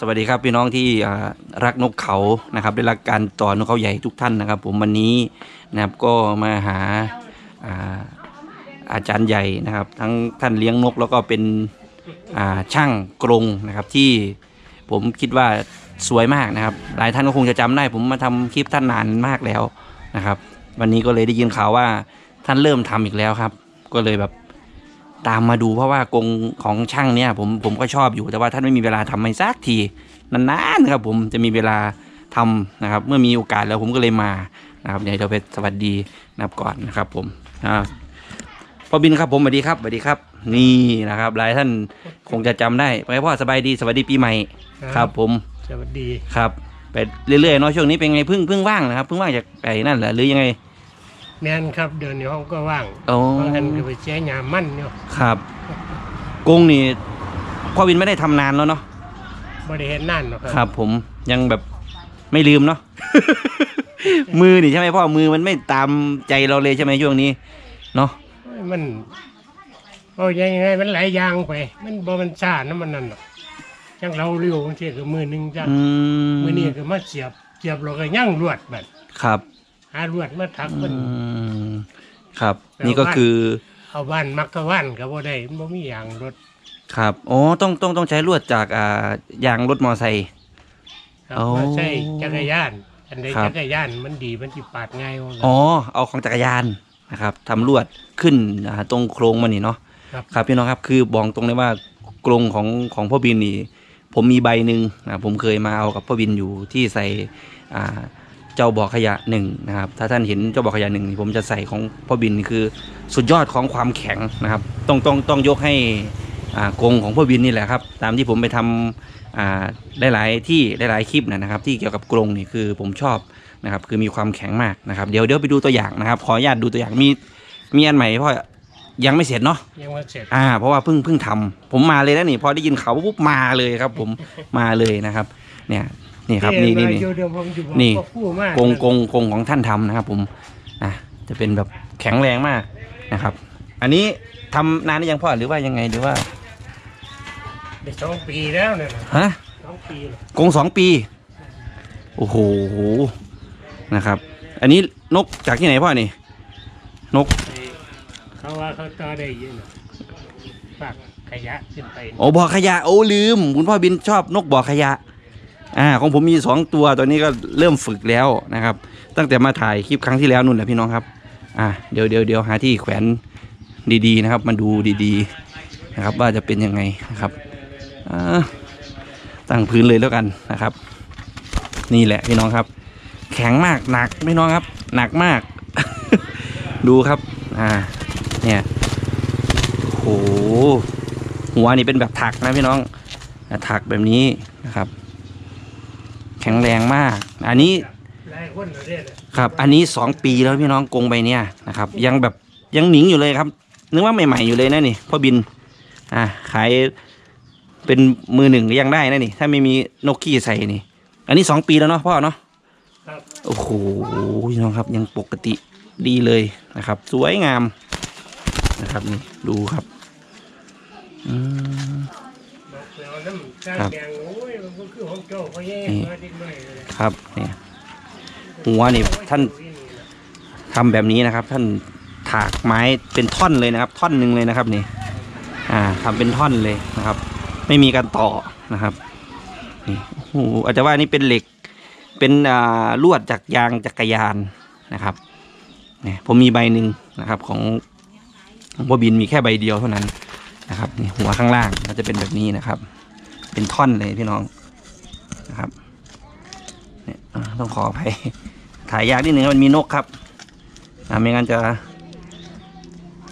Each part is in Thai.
สวัสดีครับพี่น้องที่รักนกเขานะครับ ได้รักการต่อนกเขาใหญ่ทุกท่านนะครับ ผมวันนี้นะครับก็มาหาอาอาจารย์ใหญ่นะครับ ทั้งท่านเลี้ยงนกแล้วก็เป็นช่างกรงนะครับที่ผมคิดว่าสวยมากนะครับ หลายท่านก็คงจะจำได้ ผมมาทำคลิปท่านนานมากแล้วนะครับ วันนี้ก็เลยได้ยินข่าวว่าท่านเริ่มทำอีกแล้วครับ ก็เลยแบบ ตามมาดูเพราะว่ากรงของช่างเนี่ยผมผมก็ชอบอยู่แต่ว่าท่านไม่มีเวลาทำให้สักทีนานๆครับผมจะมีเวลาทำนะครับ เมื่อมีโอกาสแล้วผมก็เลยมานะครับเดี๋ยวเราไปสวัสดีนะครับก่อนนะครับผมอ่าพ่อบินครับผมสวัสดีครับสวัสดีครับ นี่นะครับ หลายท่านคงจะจำได้ไปพ่อสบายดีสวัสดีปีใหม่ครับ ผมสวัสดีครับไปเรื่อยๆเนาะช่วงนี้เป็นไงเพิ่งเพิ่งว่างนะครับเพิ่งว่างจากไอ้นั่นเหรอหรือยังไง แม่นครับเดินในห้องก็ว่างโอ้บางท่านก็ไปแจ้ยามมั่นเนาะครับกงนี่พ่อวินไม่ได้ทำนานแล้วเนาะบริเห็นนั่นเนาะคครับรับผมยังแบบไม่ลืมเนาะ มือนี่ใช่ไหมพ่อมือมันไม่ตามใจเราเลยใช่ไหมช่วงนี้เนาะโอ้ยมันโอ้ยยังไงมันหลายอย่างไป มันบ่มันซ่านะมันนั่นหรอกจังเราเร็วบางทีก็มือหนึงจ้ะอืมมือนี้ก็มาเสียบเสียบเราก็ย่างลวดบัดครับหาลวดมาทักอืเพิ่นมครับ นี่ก็คือ เอาบ้านมักกะว่านก็บ่ได้มันบ่มียางรถ ครับอ๋อต้องต้องต้องใช้ลวดจากอ่ายางรถมอไซค์ครับโอ้มาใช้จักรยาน อันใดครับจักรยานมันดีมันสิปาดง่ายว่างั้นอ๋อเอาของจักรยานนะครับทำลวดขึ้นอ่าตรงโครงมันนี่เนาะครับครับพี่น้องครับคือบอกตรงเลยว่ากรงของของพ่อบินนี่ผมมีใบหนึ่งนะผมเคยมาเอากับพ่อบินอยู่ที่ใส่อ่า เจ้าบ่อขยะหนึ่งนะครับ ถ้าท่านเห็นเจ้าบ่อขยะหนึ่งนี่ผมจะใส่ของพ่อบินนี่คือสุดยอดของความแข็งนะครับ ต้องต้องต้องยกให้อ่ากรงของพ่อบินนี่แหละครับ ตามที่ผมไปทำอ่าหลายๆที่หลายๆคลิปนะนะครับ ที่เกี่ยวกับกรงนี่คือผมชอบนะครับ คือมีความแข็งมากนะครับ เดี๋ยวเดี๋ยวไปดูตัวอย่างนะครับ ขออนุญาตดูตัวอย่างมีมีอันใหม่พ่อยังไม่เสร็จเนาะยังว่าเสร็จอ่าเพราะว่าเพิ่งเพิ่งทำผมมาเลยนะนี่พอได้ยินข่าวปุ๊บมาเลยครับ ผมมาเลยนะครับ เนี่ย นี่ครับนี่นี่นี่เดี๋ยวเดี๋ยวผมจะบอกนี่ว่าผู้มากกงกงกงของท่านทำนะครับ ผมนะจะเป็นแบบแข็งแรงมากนะครับ อันนี้ทำนานหรือยังพ่อหรือว่ายังไงหรือว่าได้สองปีแล้วเนี่ยนะฮะ สองปีแล้วกงสองปี โอ้โห นะครับ อันนี้นกจากที่ไหนพ่อนี่ นกไอ้เขาว่าเขาต่อได้เยอะนะฝากขยะขึ้นไปโอ้บ่อขยะ โอ้ลืม คุณพ่อบินชอบนกบ่อขยะ อ่าของผมมีสองตัวตอนนี้ก็เริ่มฝึกแล้วนะครับ ตั้งแต่มาถ่ายคลิปครั้งที่แล้วนู่นแหละพี่น้องครับอ่าเดี๋ยวเดี๋ยวเดี๋ยวหาที่แขวนดีๆนะครับ มาดูดีๆนะครับ ว่าจะเป็นยังไงนะครับอ่าตั้งพื้นเลยแล้วกันนะครับ นี่แหละพี่น้องครับ แข็งมากหนักพี่น้องครับ หนักมาก ดูครับอ่าเนี่ยโหหัวนี่เป็นแบบถักนะพี่น้องถักแบบนี้นะครับ ข็งแรงมาก อันนี้หลายคนเราได้เลยครับ อันนี้สองปีแล้วพี่น้องกรงใบเนี่ยนะครับ ยังแบบยังหนิงอยู่เลยครับ นึกว่าใหม่ๆอยู่เลยนะนี่พ่อบิน อ่าขายเป็นมือหนึ่งก็ยังได้นะนี่ ถ้าไม่มีนกขี้ใส่นี่ อันนี้สองปีแล้วเนาะพ่อเนาะครับโอ้โหพี่น้องครับยังปกติดีเลยนะครับ สวยงามนะครับนี่ดูครับอืมบอกแล้วน้ำกางครับ นก็คือของเจ้าเขาแย่นี่มาดิ้นหน่อยเลยครับเนี่ยหัวนี่ท่านทำแบบนี้นะครับ ท่านถากไม้เป็นท่อนเลยนะครับ ท่อนหนึ่งเลยนะครับนี่อ่าทำเป็นท่อนเลยนะครับ ไม่มีการต่อนะครับนี่โอ้โหอาจจะว่านี่เป็นเหล็กเป็นอ่าลวดจากยางจักรยานนะครับเนี่ยผมมีใบหนึ่งนะครับ ของของพ่อบินมีแค่ใบเดียวเท่านั้นนะครับนี่หัวข้างล่างก็จะเป็นแบบนี้นะครับ เป็นท่อนเลยพี่น้องนะครับ เนี่ยอ่า ต้องขออภัยถ่ายยากนิดนึงมันมีนกครับอ่าไม่งั้นจะ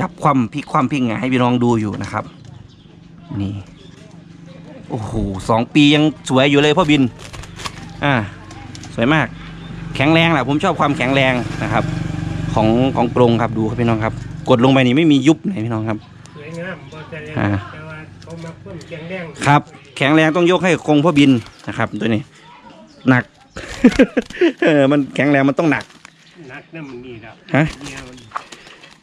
จับความพลิกความพลิกไงให้พี่น้องดูอยู่นะครับ นี่โอ้โหสองปียังสวยอยู่เลยพ่อบิน อ่า สวยมาก แข็งแรงแหละผมชอบความแข็งแรงนะครับ ของของกรงครับดูครับพี่น้องครับ กดลงไปนี่ไม่มียุบไหนพี่น้องครับสวยงามบ่แต่อ่าแต่ว่าเขามาเพิ่มแข็งแรงครับ แข็งแรงต้องยกให้กรงพ่อบินนะครับ ตัวนี้ หนัก เออมันแข็งแรงมันต้องหนัก นักน้ำมันนี่แล้วฮะ เนี่ยมัน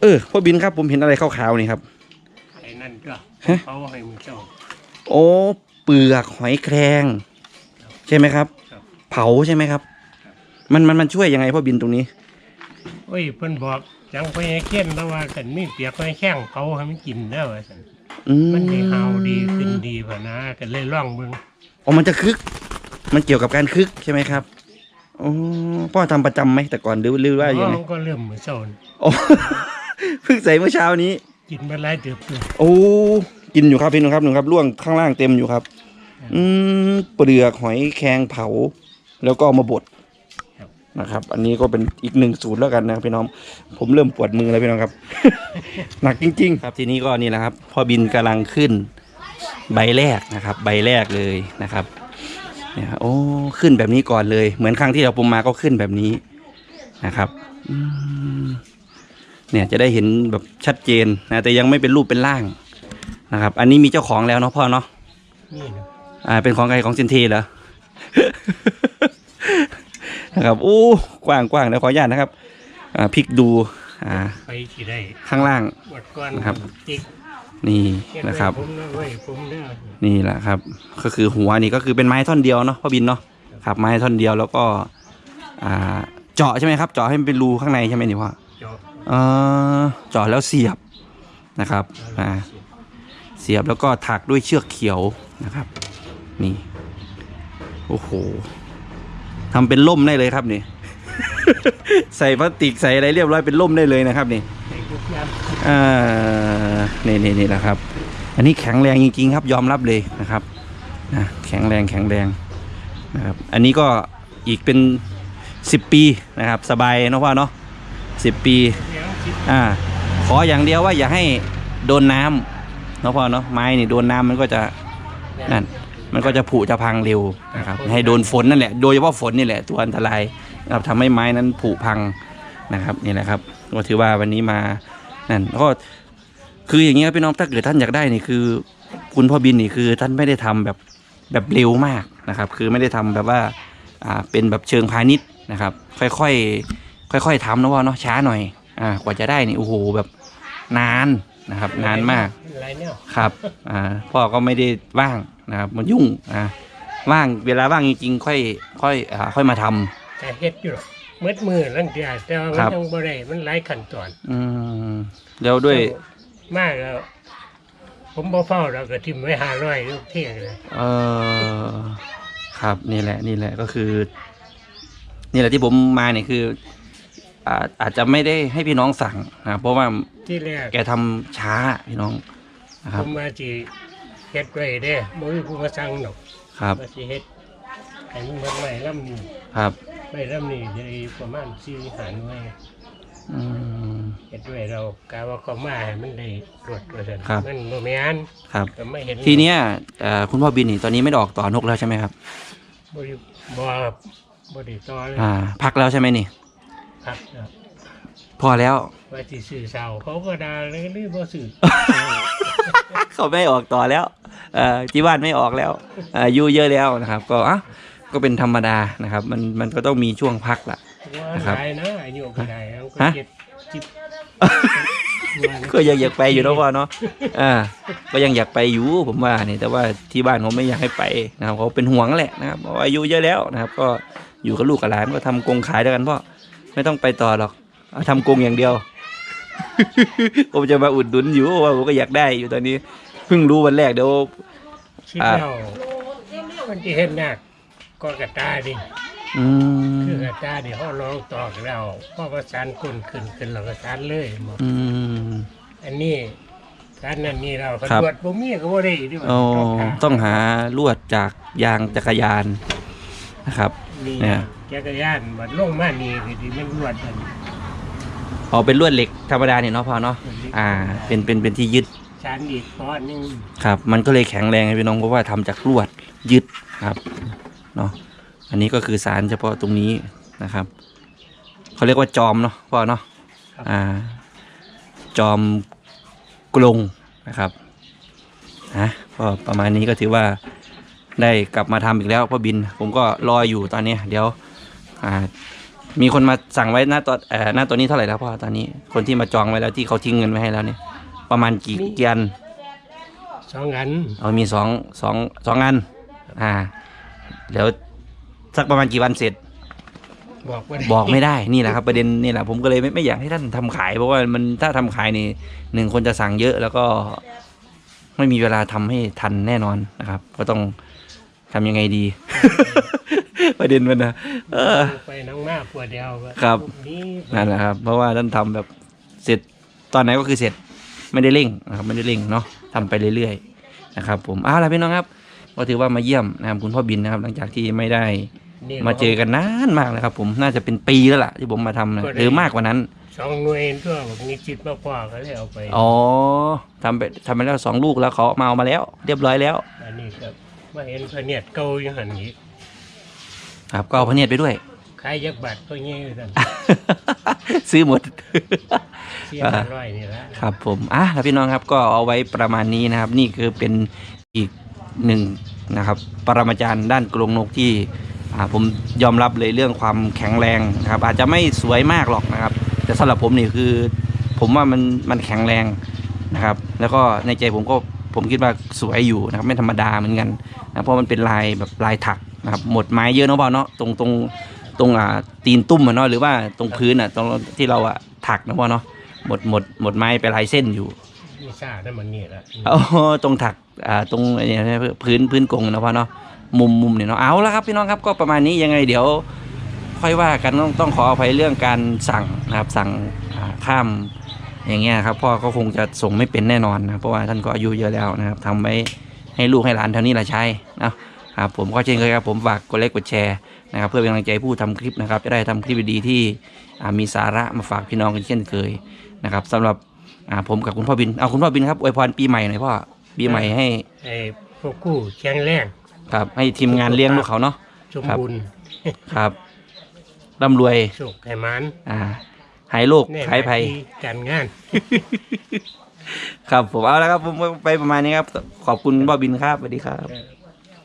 เออพ่อบินครับผมเห็นอะไรขาวๆนี่ครับ ไอ้นั่นก็ฮะ เขาให้มันเจ้า โอ้เปลือกหอยแครงใช่ไหมครับ ครับเผาใช่ไหมครับ มันมันมันช่วยยังไงพ่อบินตรงนี้ โอ้ยเพิ่นบอกจังไปให้เขียนแล้วว่ากันมีเปียกไว้แข้งเขาให้มันกินได้ว่าซั่นอืมมันสิเฮาดีขึ้นดีพะนะก็เลยลองเบิ่งอ๋อมันจะคึก มันเกี่ยวกับการคึกใช่ไหมครับอ๋อพ่อทำประจำไหมแต่ก่อนหรือหรือว่ายังไงอ๋อก็เริ่มมื้อเช้านี่อ๋อเพิ่งใส่เมื่อเช้านี้ กินมาหลายเดือบอยู่โอ้กินอยู่ครับพี่หนุ่มครับหนุ่มครับล่วงข้างล่างเต็มอยู่ครับ อืมเปลือกหอยแครงเผา แล้วก็เอามาบดนะครับ อันนี้ก็เป็นอีกหนึ่งสูตรแล้วกันนะครับพี่น้อง ผมเริ่มปวดมือแล้วพี่น้องครับ หนักจริง ๆ ครับ ทีนี้ก็นี่แหละครับพ่อบินกำลังขึ้น ใบแรกนะครับ ใบแรกเลยนะครับ เนี่ยโอ้ขึ้นแบบนี้ก่อนเลย เหมือนครั้งที่เราปรุงมาก็ขึ้นแบบนี้นะครับอืมเนี่ยจะได้เห็นแบบชัดเจนนะแต่ยังไม่เป็นรูปเป็นร่างนะครับ อันนี้มีเจ้าของแล้วเนาะพ่อเนาะนี่นะอ่าเป็นของใครของเซนเทเหรอนะครับโอ้กว้างกว้างแล้วขออนุญาตนะครับ อ่าพลิกดูอ่าไปสิได้ข้างล่างหมดก่อนครับจิก นี่เขียนะครับไว้ผมนะเว้ยผมเด้อนี่แหละครับ ก็คือหัวนี่ก็คือเป็นไม้ท่อนเดียวเนาะพ่อบินเนาะครับไม้ท่อนเดียวแล้วก็ อ่า เจาะใช่ไหมครับ เจาะให้มันเป็นรูข้างในใช่ไหมนี่พ่อจบเออเจาะแล้วเสียบนะครับอ่าเสียบแล้วก็ถักด้วยเชือกเขียวนะครับ นี่ โอ้โหทำเป็นล่มได้เลยครับนี่ ใส่พลาสติกใส่อะไรเรียบร้อยเป็นล่มได้เลยนะครับนี่ใส่ทุก อย่างอ่านี่นี่นี่แหละครับ อันนี้แข็งแรงจริงๆครับยอมรับเลยนะครับนะแข็งแรงแข็งแรงนะครับอันนี้ก็อีกเป็นสิบปีนะครับ สบายเนาะพ่อเนาะสิบปีเดี๋ยวคิดอ่าขออย่างเดียวว่าอย่าให้โดนน้ำเนาะพ่อเนาะไม้นี่โดนน้ำมันก็จะนั่นมันก็จะผุจะพังเร็วนะครับให้โดนฝนนั่นแหละโดยเฉพาะฝนนี่แหละตัวอันตรายนะครับทำให้ไม้นั้นผุพังนะครับนี่แหละครับก็ถือว่าวันนี้มา นั่นแล้วก็คืออย่างเงี้ยพี่น้องถ้าเกิดท่านอยากได้นี่คือ คุณพ่อบินนี่คือท่านไม่ได้ทำแบบแบบเร็วมากนะครับ คือไม่ได้ทำแบบว่าอ่าเป็นแบบเชิงพาณิชย์นะครับ ค่อยๆค่อย ๆทำนะว่าเนาะช้าหน่อยอ่ากว่าจะได้นี่โอ้โหแบบนานนะครับ นานมากครับอ่าพ่อก็ไม่ได้ว่างนะครับ มันยุ่งอ่าว่างเวลาว่างจริงๆค่อยค่อยอ่าค่อยมาทำแต่เฮ็ดอยู่หรอ กมืดมือลังเทียแต่ว่ามันครับ ยังบ่ได้มันหลายขั้นตอนอืมแล้วด้วยมากแล้ว ผมบ่เฝ้าเราก็ทิมไว้ห้าร้อยลูกเที่ยงเลยเออครับนี่แหละนี่แหละก็คือ นี่แหละที่ผมมาเนี่ยคืออ่าอาจจะไม่ได้ให้พี่น้องสั่งนะเพราะว่าที่แรกแกทำช้าพี่น้องนะคผรับมมาสิเฮ็ดไว้เด้บ่มีผู้มาสั่งดอกครับมาสิเฮ็ดให้มันเบิดไม้ลำนี้ครับ ไม้ลำนี้จะได้ประมาณ4หารไว้อืมเฮ็ดไว้เรากะว่าเขามาให้มันได้ตรวจว่าซั่นครับ มันบ่แม่นครับ ก็ไม่เห็นทีเนี้ยเอ่อคุณพ่อบินนี่ตอนนี้ไม่ได้ออกต่อนกแล้วใช่ไหมครับบ่ได้บ่ครับบ่ได้ต่อเลยอ่า พักแล้วใช่ไหมนี่ ครับครับพอแล้ว ว่าสิซื้อเสาเขาก็ด่าเลยหรือบ่ซื้อเขาไม่ออกต่อแล้วเอ่อที่บ้านไม่ออกแล้วอายุเยอะแล้วนะครับ ก็อะ ก็เป็นธรรมดานะครับ มันมันก็ต้องมีช่วงพักละว่านะครับหลายนะอายุก็ได้แล้วก็ฮะเจ็ดสิบก็ยังอยากไปอยู่เนาะพ่อเนาะอ่า ก็ยังอยากไปอยู่ผมว่านี่แต่ว่าที่บ้านเขาไม่อยากให้ไปนะครับเขาเป็นห่วงแหละนะครับเพราะว่าอายุเยอะแล้วนะครับ ก็อยู่กับลูกกับหลานก็ทำกรงขายด้วยกันพ่อไม่ต้องไปต่อหรอกเอาทำกรงอย่างเดียว ผมจะมาอุดหนุนอยู่ว่าผมก็อยากได้อยู่ตอนนี้เพิ่งรู้วันแรกเดี๋ยวคิดอ่าแล้วมันจะเห็นหนัก ก็กระตาดิอืมคือกระตาดิเขาลองตอกแล้วพอประสานคนขึ้นขึ้นเราก็สานเลยหมดอืม อันนี้สานนั่นนี่เราครับตรวจบ่มีก็บ่ได้ด้วยโอ้ต้ต้อองงหาลวดจากยางจักรยานนะครับ นี่เนี่ยจักรยานมันลงมานี่คือที่มันรวดมันอ๋อเป็นลวดเหล็กธรรมดาเนี่ยเนาะพ่อเนาะอ่า เป็นเป็นเป็นที่ยึดสานอีกก้อนหนึงครับ มันก็เลยแข็งแรงไงพี่น้องเพราะว่าทำจากลวดยึดครับ เนาะอันนี้ก็คือสารเฉพาะตรงนี้นะครับเขาเรียกว่าจอมเนาะพ่อเนาะอ่าจอมกลงนะครับนะก็ประมาณนี้ก็ถือว่าได้กลับมาทำอีกแล้วพ่อบิน ผมก็รออยู่ตอนเนี้ยเดี๋ยวอ่ามีคนมาสั่งไว้หน้าตัวเอ่อหน้าตัวนี้เท่าไหร่แล้วพ่อตอนนี้ คนที่มาจองไว้แล้วที่เขาทิ้งเงินไว้ให้แล้วเนี่ยประมาณกี่เกียนสองอันเอามีสองสองสองอันอ่า เดี๋ยวสักประมาณกี่วันเสร็จ บอกว่าบอกไม่ได้นี่แหละครับ ประเด็นนี่แหละผมก็เลยไม่ไม่อยากให้ท่านทำขายเพราะว่ามันถ้าทำขายนี่หนึ่งคนจะสั่งเยอะ แล้วก็ไม่มีเวลาทำให้ทันแน่นอนนะครับ ก็ต้องทำยังไงดี ประเด็นมันนะเออ ไปน้องหน้าปวดเดียวก็ครับ นี่นั่นแหละครับ เพราะว่าท่านทำแบบเสร็จตอนไหนก็คือเสร็จไม่ได้เร่งนะครับไม่ได้เร่งเนาะทำไปเรื่อยๆนะครับผมอ้าวแล้วพี่น้องครับ ก็ถือว่ามาเยี่ยมนะครับคุณพ่อบินนะครับ หลังจากที่ไม่ได้นี่มาเจอกันนานมากเลยครับ ผมน่าจะเป็นปีแล้วล่ะที่ผมมาทำนะหรือมากกว่านั้นสองหน่วยตัวบอกมีจิตมากกว่าก็เลยเอาไปอ๋อทำไปทำไปแล้วสองลูกแล้วเขามาเอามาแล้ว เรียบร้อยแล้ว อันนี้ก็มาเห็นพระเนียดเก่าอยู่หันนี้ครับก็เอาพระเนียดไปด้วยขายยักษ์บาทก็เงี้ยกันซื้อหมดเสียห้าร้อยนี่ละครับผมอะแล้วพี่น้องครับก็เอาไว้ประมาณนี้นะครับ นี่คือเป็นอีก หนึ่งนะครับปรมาจารย์ด้านกรงนกที่ผมยอมรับเลยเรื่องความแข็งแรงนะครับ อาจจะไม่สวยมากหรอกนะครับ แต่สำหรับผมนี่คือ ผมว่ามันมันแข็งแรงนะครับ แล้วก็ในใจผมก็ผมคิดว่าสวยอยู่นะครับไม่ธรรมดาเหมือนกันนะเพราะมันเป็นลายแบบลายถักนะครับหมดไม้เยอะเนาะเปล่าเนาะตรงตรงตรงอ่าตีนตุ้มเนาะหรือว่าตรงพื้นอะตรงที่เราอะถักนะพ่อเนาะหมดหมดหมดไม้ไปลายเส้นอยู่ีซ่านั่นมันนี่ละอ๋อตรงถักอ่าตรงเนี่ยพื้นพื้นกงนะพ่อเนาะมุมมุมเนี่ยเนาะเอาละครับพี่น้องครับก็ประมาณนี้ยังไงเดี๋ยว ค่อยว่ากันต้องต้องขออภัยเรื่องการสั่งนะครับสั่งข้ามอย่างเงี้ยครับพ่อก็คงจะส่งไม่เป็นแน่นอนนะเพราะว่าท่านก็อายุเยอะแล้วนะครับทำไว้ให้ลูกให้หลานเท่านี้แหละใช้นะครับผมก็เช่นเคยครับผมฝากกดไลค์กดแชร์นะครับเพื่อเป็นกำลังใจผู้ทำคลิปนะครับจะได้ทำคลิปดีๆที่มีสาระมาฝากพี่น้องกันเช่นเคยนะครับสำหรับ อ่าผมกับคุณพ่อบินเอาคุณพ่อบินครับอวยพรปีใหม่หน่อยพ่อปีใหม่ให้ ไอ้พวกกู้แข็งแรง ครับ ให้ทีมงานเลี้ยงลูกเขาเนาะ สมบูรณ์ครับร่ำรวย โชคให้มันอ่าหายโรคแน่หายภัย หน้ที่การงาน ครับผมเอาแล้วครับผมไปประมาณนี้ครับ ขอบคุณพ่อบินครับสวัสดีครับเออ